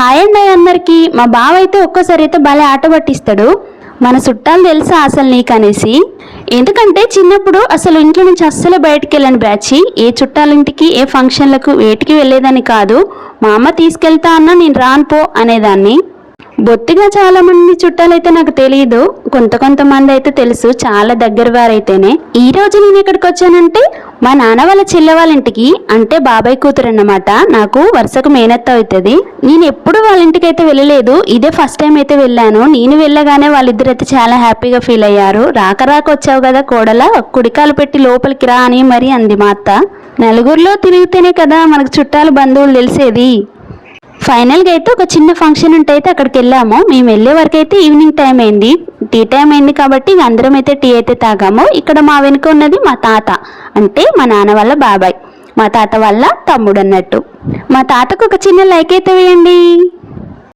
Hi అండి అందరికి మా బావ అయితే ఒక్కసారి అయితే భలే ఆట పట్టిస్తాడు. మన చుట్టాలు తెలుసా అసలు నీకు అనేసి ఎందుకంటే చిన్నప్పుడు అసలు ఇంట్లో నుంచి అస్సలు బయటికి వెళ్ళని బ్యాచి ఏ చుట్టాలింటికి ఏ ఫంక్షన్లకు వేటికి వెళ్ళేదని కాదు. మా అమ్మ తీసుకెళ్తా అన్నా నేను రాను పో అనేదాన్ని. బొత్తిగా చాలా మంది చుట్టాలైతే నాకు తెలియదు కొంత కొంతమంది అయితే తెలుసు. చాలా దగ్గర వారైతేనే. ఈ రోజు నేను ఇక్కడికి వచ్చానంటే మా నాన్న వాళ్ళ చెల్లె వాళ్ళ ఇంటికి అంటే బాబాయ్ కూతురు అన్నమాట నాకు వరుసకు మేనత్త అవుతుంది. నేను ఎప్పుడు వాళ్ళ ఇంటికి అయితే వెళ్ళలేదు. ఇదే ఫస్ట్ టైం అయితే వెళ్ళాను. నేను వెళ్ళగానే వాళ్ళిద్దరు అయితే చాలా హ్యాపీగా ఫీల్ అయ్యారు. రాక రాక వచ్చావు కదా కోడల. కుడికాలు పెట్టి లోపలికి రా అని మరి అంది మా అత్త. నలుగురిలో తిరిగితేనే కదా మనకు చుట్టాలు బంధువులు తెలిసేది. ఫైనల్గా అయితే ఒక చిన్న ఫంక్షన్ ఉంటే అయితే అక్కడికి వెళ్ళాము. మేము వెళ్ళే వరకు అయితే ఈవినింగ్ టైం అయింది. టీ టైం అయింది కాబట్టి అందరం అయితే టీ అయితే తాగాము. ఇక్కడ మా వెనుక ఉన్నది మా తాత అంటే మా నాన్న వాళ్ళ బాబాయ్. మా తాత వాళ్ళ తమ్ముడు అన్నట్టు. మా తాతకు ఒక చిన్న లైక్ అయితే వేయండి.